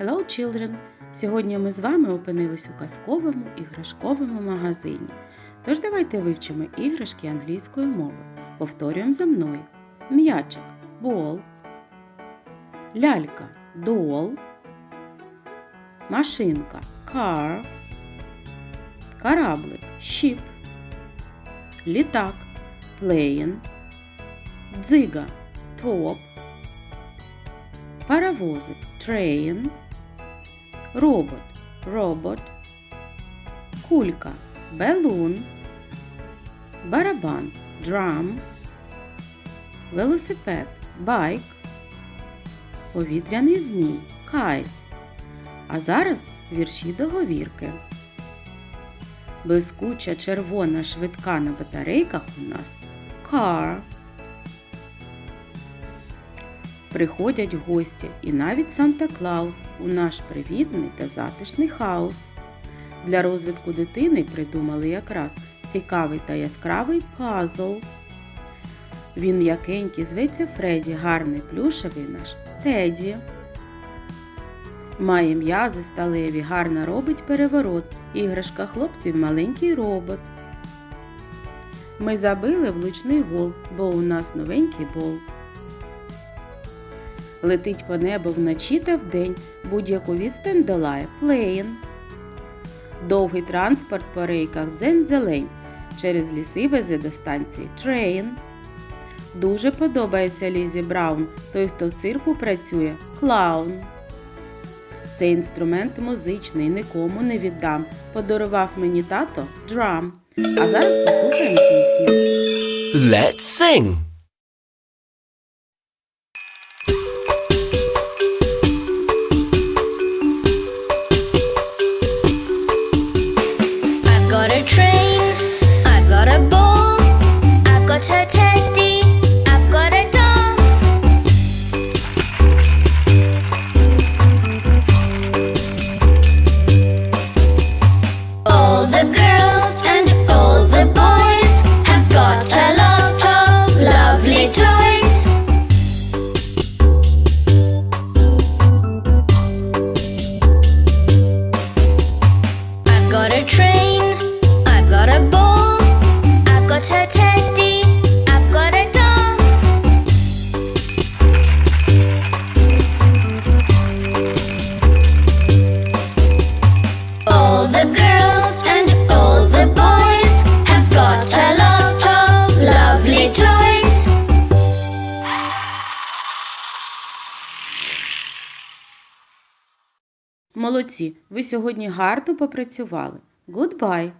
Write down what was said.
Hello, children! Сьогодні ми з вами опинились у казковому іграшковому магазині. Тож давайте вивчимо іграшки англійською мовою. Повторюємо за мною. М'ячик ball, лялька doll, машинка car, кораблик ship, літак plane, дзига top, паровозик train, робот. Робот, кулька. Балун, барабан. Drum, велосипед. Байк, повітряний змій. Кайт. А зараз вірші договірки. Блискуча червона швидка на батарейках у нас. Car. Приходять гості і навіть Санта Клаус у наш привітний та затишний хаус. Для розвитку дитини придумали якраз цікавий та яскравий пазл. Він м'якенький зветься Фредді, гарний плюшевий наш Теді. Має м'язи сталеві, гарно робить переворот. Іграшка хлопців маленький робот. Ми забили влучний гол, бо у нас новенький бол. Летить по небу вночі та вдень, будь-яку відстань долає плейн. Довгий транспорт по рейках дзень-зелень, через ліси везе до станції трейн. Дуже подобається Лізі Браун, той, хто в цирку працює клаун. Цей інструмент музичний, нікому не віддам. Подарував мені тато драм. А зараз послухаємо пісню. Let's sing. Train, Молодці, ви сьогодні гарно попрацювали. Goodbye!